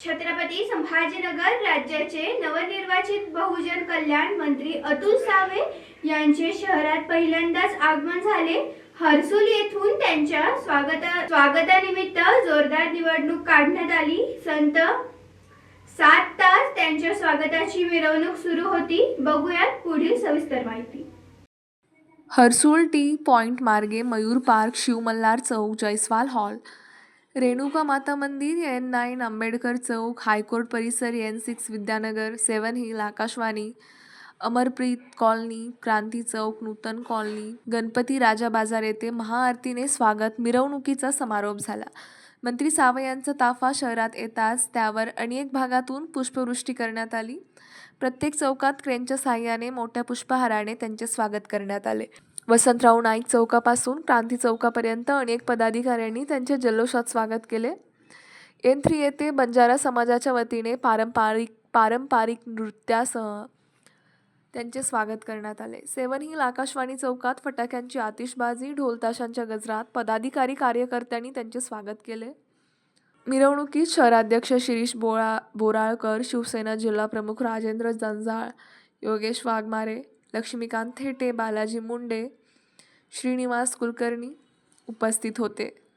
छत्रपती संभाजीनगर राज्याचे नवनिर्वाचित बहुजन कल्याण मंत्री अतुल सावे यांचे शहरात पहिल्यांदाच आगमन झाले. हर्सुल येथून त्यांच्या स्वागत स्वागतानिमित्त जोरदार निवडणूक काढण्यात आली. संत सात तास त्यांच्या स्वागताची मिरवणूक सुरू होती. बघूयात पुढील सविस्तर माहिती. हर्सुल टी पॉइंट मार्गे Mayur park Shivmallar chowk Jaiswal hall. Renuka Mata Mandir N nine Ambedkar chowk high court परिसर N six Vidyanagar seven hill Akashvani Amarpreet colony Kranti chowk Nutan colony Ganpati Raja बाजार येथे महाआरतीने स्वागत मिरवणुकीचा समारोप झाला. मंत्री save यांचा ताफा शहरात येताच त्यावर अनेक भागातून पुष्पवृष्टी करण्यात आली. प्रत्येक चौकात क्रेनच्या साह्याने मोठ्या पुष्पहाराने त्यांचे स्वागत करण्यात आले. वसंतराव नाईक चौकापासून क्रांती चौकापर्यंत अनेक पदाधिकाऱ्यांनी त्यांचे जल्लोषात स्वागत केले. एन थ्री येथे बंजारा समाजाच्या वतीने पारंपरिक पारंपरिक नृत्यासह त्यांचे स्वागत करण्यात आले. सेवन हिल आकाशवाणी चौकात फटाक्यांची आतिषबाजी ढोलताशांच्या गजरात पदाधिकारी कार्यकर्त्यांनी त्यांचे स्वागत केले. मिरवणुकीत शहराध्यक्ष शिरीष बोळा बोराळकर शिवसेना जिल्हाप्रमुख राजेंद्र जंजाळ योगेश वाघमारे लक्ष्मीकांत थेटे बालाजी मुंडे श्रीनिवास कुलकर्णी उपस्थित होते.